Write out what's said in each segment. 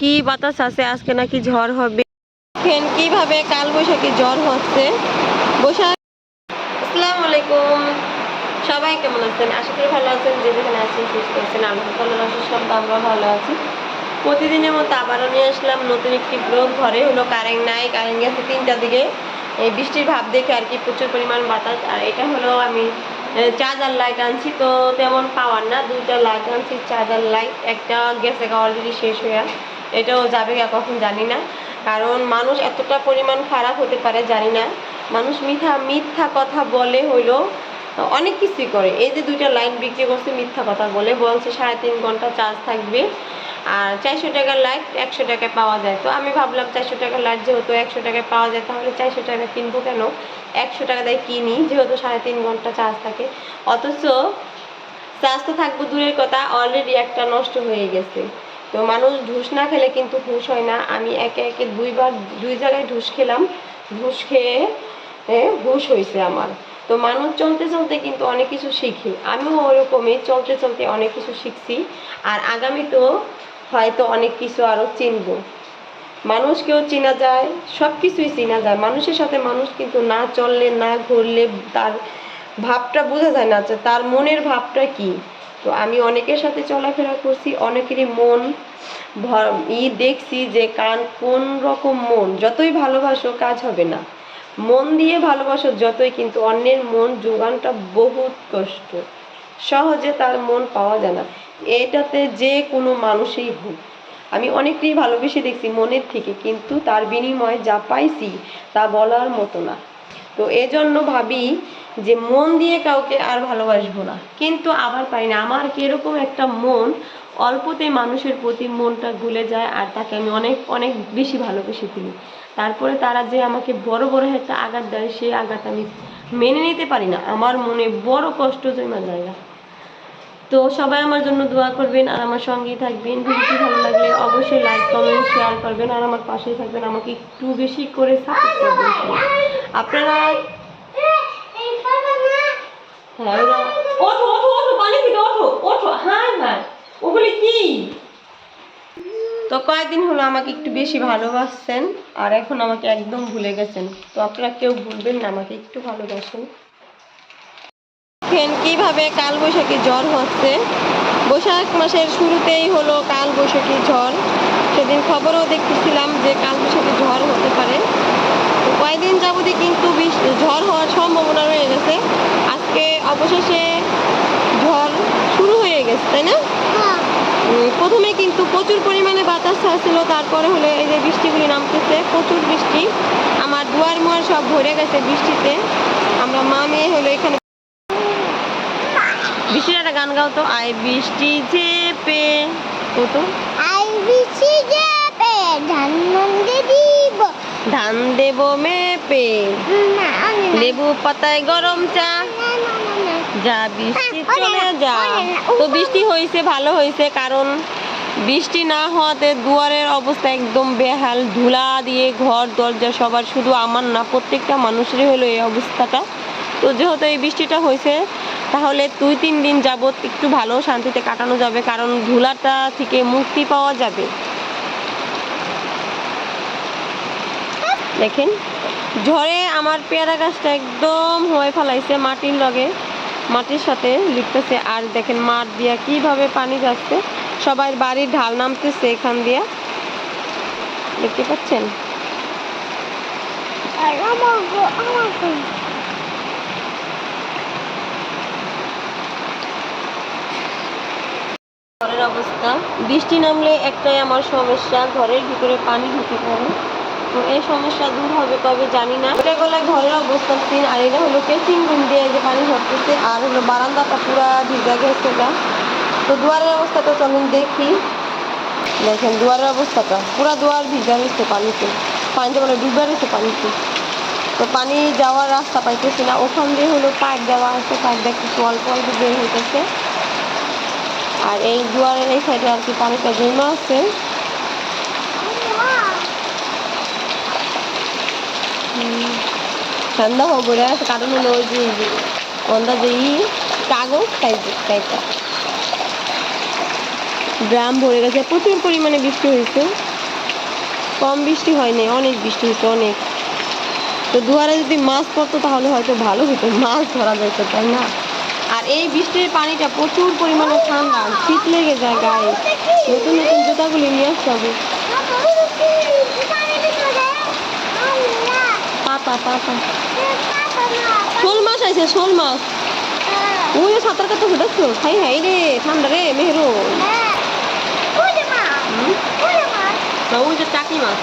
কি বাতাস আছে? আজকে নাকি ঝড় হবে। দেখেন কীভাবে কাল বৈশাখী ঝড় হচ্ছে? বৈশাখ আসসালামু আলাইকুম। সবাই কেমন আছেন? আশা করি ভালো আছেন, যে যেখানে আছেন সুস্থ আছেন। আল্লাহ তাল্লাহ রসুলাম তো আমরা ভালো আছি। প্রতিদিনের মতো আবারও নিয়ে আসলাম নতুন একটি ব্লগ ঘরে। হলো কারেন্ট নাই কারেন্ট গেছে তিনটা দিকে। এই বৃষ্টির ভাব দেখে আর কি প্রচুর পরিমাণ বাতাস। আর এটা হলো আমি চার্জার লাইট আনছি, তো তেমন পাওয়ার না। দুইটা লাইট আনছি, চার্জার লাইট। একটা গেছে অলরেডি শেষ হয়ে। এটাও যাবে কখন জানি না। কারণ মানুষ এতটা পরিমাণ খারাপ হতে পারে, জানি না। মানুষ মিথ্যা মিথ্যা কথা বলে হইল অনেক কিছুই করে। এই যে দুইটা লাইন বিক্রি করছে, মিথ্যা কথা বলে, বলছে সাড়ে তিন ঘণ্টা চার্জ থাকবে। আর চারশো টাকার লাইট একশো টাকায় পাওয়া যায়। তো আমি ভাবলাম চারশো টাকার লাইট যেহেতু একশো টাকায় পাওয়া যায়, তাহলে চারশো টাকা কিনবো কেন? একশো টাকা দিয়ে কিনি, যেহেতু সাড়ে তিন ঘণ্টা চার্জ থাকে। অথচ চার্জ তো থাকব দূরের কথা অলরেডি একটা নষ্ট হয়ে গেছে। তো মানুষ ঢুস না খেলে কিন্তু হুশ হয় না। আমি একে একে দুইবার, দুই জায়গায় ঢুস খেলাম। ঢুস খেয়ে হুশ হয়েছে আমার। তো মানুষ চলতে চলতে কিন্তু অনেক কিছু শিখি। আমিও ওরকমই চলতে চলতে অনেক কিছু শিখছি। আর আগামীতেও হয়তো অনেক কিছু আরও চিনব। মানুষকেও চেনা যায় সব কিছুই চেনা যায়। মানুষের সাথে মানুষ কিন্তু না চললে, না ঘুরলে তার ভাবটা বোঝা যায় না তার মনের ভাবটা কি। তো আমি অনেকের সাথে চলাফেরা করছি, অনেকেরই মন ই দেখছি যে কান কোন রকম মন, যতই ভালোবাসো কাজ হবে না। মন দিয়ে ভালোবাসো যতই, কিন্তু অন্যের মন যোগানটা বহুত কষ্ট। সহজে তার মন পাওয়া যায় না। এটাতে যে কোনো মানুষই হোক। আমি অনেককেই ভালোবেসে দেখছি মনের থেকে, কিন্তু তার বিনিময়ে যা পাইছি তা বলার মতো না। তো এজন্য ভাবি যে মন দিয়ে কাউকে আর ভালোবাসবো না। কিন্তু আবার পাই না। আমার কীরকম একটা মন অল্পতে মানুষের প্রতি মনটা ভুলে যায় আর তাকে আমি অনেক অনেক বেশি ভালোবেসে ফেলি। তারপরে তারা যে আমাকে বড় বড় একটা আঘাত দেয় সেই আঘাত আমি মেনে নিতে পারি না। আমার মনে বড় কষ্ট জমা জায়গা তো সবাই আমার জন্য দোয়া করবেন আর আমার সঙ্গেই থাকবেন। ভিডিওটি ভালো লাগলে অবশ্যই লাইক কমেন্ট শেয়ার করবেন আর আমার পাশেই থাকবেন। আমাকে একটু বেশি করে সাপোর্ট করবেন। আপনারা হ্যাঁ তো কয়েকদিন হলো আমাকে একটু বেশি ভালোবাসছেন আর এখন আমাকে একদম ভুলে গেছেন। তো আপনারা কেউ ভুলবেন না, আমাকে একটু ভালোবাসেন। দেখেন কীভাবে কাল বৈশাখী ঝড় হচ্ছে। বৈশাখ মাসের শুরুতেই হলো কাল বৈশাখী ঝড়। সেদিন খবরও দেখতেছিলাম যে কাল বৈশাখী ঝড় হতে পারে। কয়েকদিন যাবতই কিন্তু বৃষ্টি ঝড় হওয়ার সম্ভাবনা রয়ে গেছে। আজকে অবশেষে ঝড় শুরু হয়ে গেছে তাই না? প্রথমে কিন্তু প্রচুর পরিমাণে বাতাস ছাড়ছিল তারপরে হলো এই যে বৃষ্টিগুলি নামতেছে প্রচুর বৃষ্টি। আমার দুয়ার মুয়ার সব ভরে গেছে বৃষ্টিতে। আমরা মা মেয়ে হলো এখানে বৃষ্টির একটা গান গাও তো। আয় বৃষ্টি চেপে কত? আই বিছি যাবে ধান ধান দেব মেপে। লেবু পাতায় গরম চা। যা বৃষ্টি হ্যাঁ, চলে যা। তো বৃষ্টি হয়েছে ভালো হয়েছে কারণ বৃষ্টি না হওয়াতে দুয়ারের অবস্থা একদম বেহাল। ধুলা দিয়ে ঘর দরজা সবার শুধু আমার না প্রত্যেকটা মানুষেরই হলো এই অবস্থাটা। তো যেহেতু এই বৃষ্টিটা হয়েছে তাহলে দুই তিন দিন যাবত একটু ভালো শান্তিতে কাটানো যাবে কারণ ধুলাটা থেকে মুক্তি পাওয়া যাবে। দেখেন। ঝড়ে আমার পেয়ারা গাছটা একদম হয়ে ফেলাইছে মাটির লগে। মাটির সাথে লিখতেছে আর দেখেন মাঠ দিয়া কীভাবে পানি যাচ্ছে। সবাই বাড়ির ঢাল নামতেছে এখান দিয়া। দেখতে পাচ্ছেন। ঘরের অবস্থা। বৃষ্টি নামলে একটাই আমার সমস্যা ঘরের ভিতরে পানি ঢুকে পড়ে। এই সমস্যা দূর হবে কবে জানি না। এটা গলা ঘরের অবস্থা সিন আর এটা হলো কেসিং রুম দিয়ে যে পানি ঝরতেছে, আর হলো বারান্দাটা পুরা ভিজা গেছে তো দুয়ারের অবস্থাটা চলুন দেখি। দেখেন, দুয়ারের অবস্থাটা, পুরা দুয়ার ভিজা রয়েছে পানিতে। পানিতে মানে ডুবে রয়েছে পানিতে। তো পানি যাওয়ার রাস্তা পাইতেছি না। ওখান দিয়ে হলো পাইপ দেওয়া আছে, পাইপ দিয়ে একটু অল্প অল্প বের হইতেছে। আর এই দুয়ারের এই সাইডে আর কি পানিটা জমা আছে। ঠান্ডা হবে রে, কারণ হলো ওই যে অন্দা যে কাগজ টাইপ টাইপটা ড্রাম ভরে গেছে, প্রচুর পরিমাণে বৃষ্টি হয়েছে। কম বৃষ্টি হয়নি, অনেক বৃষ্টি হয়েছে, অনেক। তো দুয়ারে যদি মাছ পড়তো তাহলে হয়তো ভালো হতো, মাছ ধরা যেত তাই না? আর এই বৃষ্টির পানিটা প্রচুর পরিমাণে ঠান্ডা, শীত লেগে যায় গায়ে নতুন নতুন জুতাগুলি নিয়ে আসতে হবে। পাতা পাতা শোল মাছ আছে শোল মাছ। ওই সাঁতার কাটতে দেখছ? হাই হাই রে ঠান্ডা রে মেহরো। ওই যে টাকি মাছ।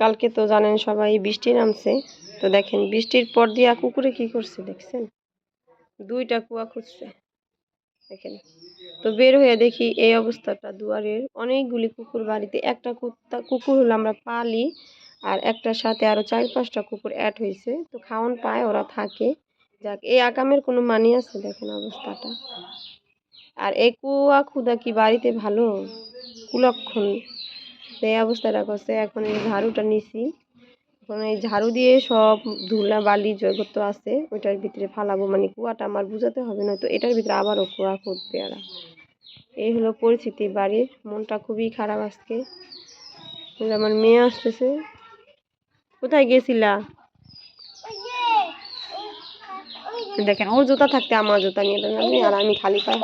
কালকে তো জানেন সবাই বৃষ্টি নামছে। তো দেখেন বৃষ্টির পর দিয়া কুকুরে কি করছে দেখছেন? দুইটা কুয়া খুঁজছে। দেখেন। তো বের হয়ে দেখি এই অবস্থাটা দুয়ারের অনেকগুলি কুকুর বাড়িতে। একটা কুত্তা, কুকুর হলো আমরা পালি আর একটার সাথে আরও চার পাঁচটা কুকুর অ্যাড হয়েছে। তো খাওয়ান পায়, ওরা থাকে। যাক, এই আকামের কোনো মানি আছে? দেখেন অবস্থাটা। আর এই কুয়া খুদা কি বাড়িতে ভালো? কুলক্ষণ। এই অবস্থাটা করছে। এখন এই ঝাড়ুটা নিছি। এখন এই ঝাড়ু দিয়ে সব ধুলা বালি জৈবত্ব আছে ওইটার ভিতরে ফালাবো মানে কুয়াটা আমার বুঝাতে হবে না তো এটার ভিতরে আবারও কুয়া খুঁজবে এরা এই হলো পরিস্থিতি বাড়ির মনটা খুবই খারাপ আজকে। আমার মেয়ে আসতেছে। কোথায় গেছিলা? দেখেন ওর জুতা থাকতে আমার জুতা নিয়ে যাবে আর আমি খালি পায়ে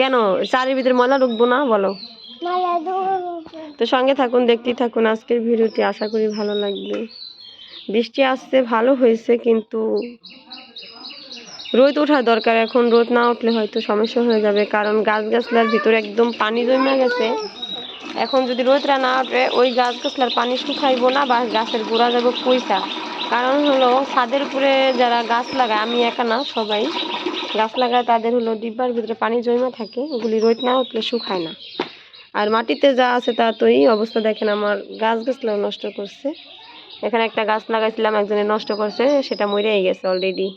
কেন? চারির ভিতরে ময়লা ঢুকবো না বলো। তো সঙ্গে থাকুন, দেখতেই থাকুন আজকের ভিডিওটি। আশা করি ভালো লাগবে। বৃষ্টি আসছে, ভালো হয়েছে, কিন্তু রোদ ওঠার দরকার। এখন রোদ না উঠলে হয়তো সমস্যা হয়ে যাবে, কারণ গাছ গাছলার ভিতরে একদম পানি জমে গেছে। এখন যদি রোদটা না ওঠে, ওই গাছ গাছলার পানি শুকাইবো না, বা গাছের গোড়া যাব পয়সা কারণ হলো, ছাদের উপরে যারা গাছ লাগায়, আমি একা না, সবাই। গাছ লাগায় তাদের হলো ডিব্বার ভিতরে পানি জমে থাকে, ওগুলি রোদ না উঠলে শুকায় না। আর মাটিতে যা আছে তা তো এই অবস্থা দেখেন আমার গাছ গাছলাও নষ্ট করছে। এখানে একটা গাছ লাগাইছিলাম, একজনে নষ্ট করছে, সেটা মরেই গেছে অলরেডি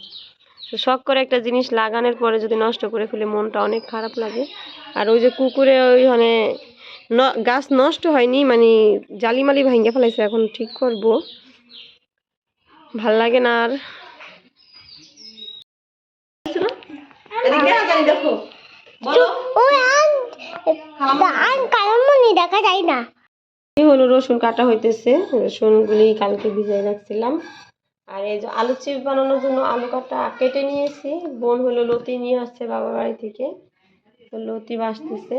তো শখ করে একটা জিনিস লাগানোর পরে যদি নষ্ট করে ফেলে, মনটা অনেক খারাপ লাগে। আর ওই যে কুকুরে ওই মানে গাছ নষ্ট হয়নি মানে জালিমালি ভাঙ্গে ফেলাইছে, এখন ঠিক করব। ভালো লাগে না আর। দেখো। দেখা যায় না। এই হলো রসুন কাটা হইতেছে। রসুনগুলি কালকে ভিজাই রাখছিলাম। আর এই যে আলু চিপ বানানোর জন্য আলু কাটা কেটে নিয়েছি। বোন হলো লতি নিয়ে আসছে বাবার বাড়ি থেকে। তো লতি বাসতেছে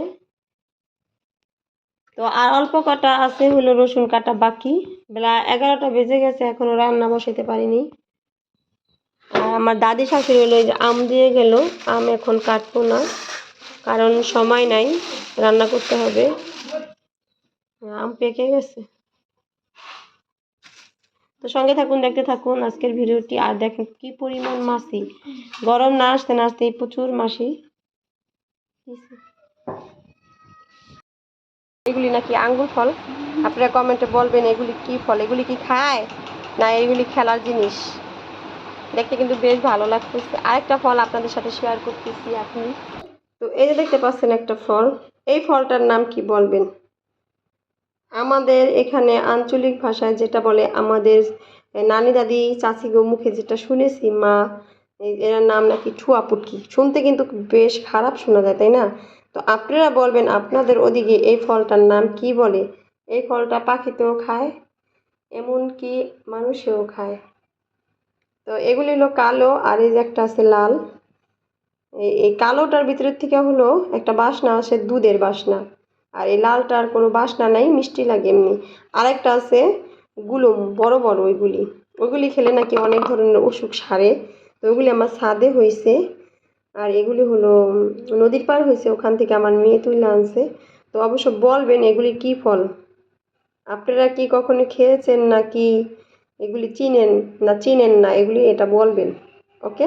তো আর অল্প কাটা আছে হলো রসুন কাটা বাকি। বেলা এগারোটা বেজে গেছে এখনও রান্না বসাইতে পারিনি। আর আমার দাদি শাশুড়ি হলো এই যে আম দিয়ে গেল। আম এখন কাটবো না। কারণ সময় নাই, রান্না করতে হবে। আম পেকে গেছে। তো সঙ্গে থাকুন, দেখতে থাকুন আজকের ভিডিওটি, আর দেখেন কি পরিমাণ মাছি। গরম না আসতে, না আসতেই প্রচুর মাসি এগুলি নাকি আঙ্গুর ফল? আপনারা কমেন্টে বলবেন এগুলি কি ফল? এগুলি কি খায়? না, এগুলি খেলার জিনিস। দেখতে কিন্তু বেশ ভালো লাগতেছে। আরেকটা ফল আপনাদের সাথে শেয়ার করতেছি আপনি। তো এই যে দেখতে পাচ্ছেন একটা ফল, এই ফলটার নাম কি বলবেন? আমাদের এখানে আঞ্চলিক ভাষায় যেটা বলে আমাদের নানি দাদি, চাচি গো মুখে যেটা শুনেছি, মা এর নাম নাকি ঠুয়া পুটকি। শুনতে কিন্তু বেশ খারাপ শোনা যায়, তাই না? তো আপনারা বলবেন আপনাদের ওদিকে এই ফলটার নাম কি বলে? এই ফলটা পাখিতেও খায়, এমনকি মানুষেও খায়। তো এগুলি হলো কালো আর এই যে একটা আছে লাল। এই কালোটার ভিতরের থেকে হলো একটা বাসনা আছে দুধের বাসনা। আর এই লালটার কোনো বাসনা নাই, মিষ্টি লাগে এমনি। আরেকটা আছে গুলুম, বড় বড় ওইগুলি। ওইগুলি খেলে নাকি অনেক ধরনের অসুখ সারে। তো ওইগুলি আমার ছাদে হয়েছে আর এগুলি হলো নদীর পার হয়েছে ওখান থেকে আমার মেয়ে তুলে আনছে। তো অবশ্য বলবেন এগুলি কি ফল? আপনারা কি কখনো খেয়েছেন নাকি এগুলি চিনেন, না চিনেন না, এগুলি এটা বলবেন। ওকে?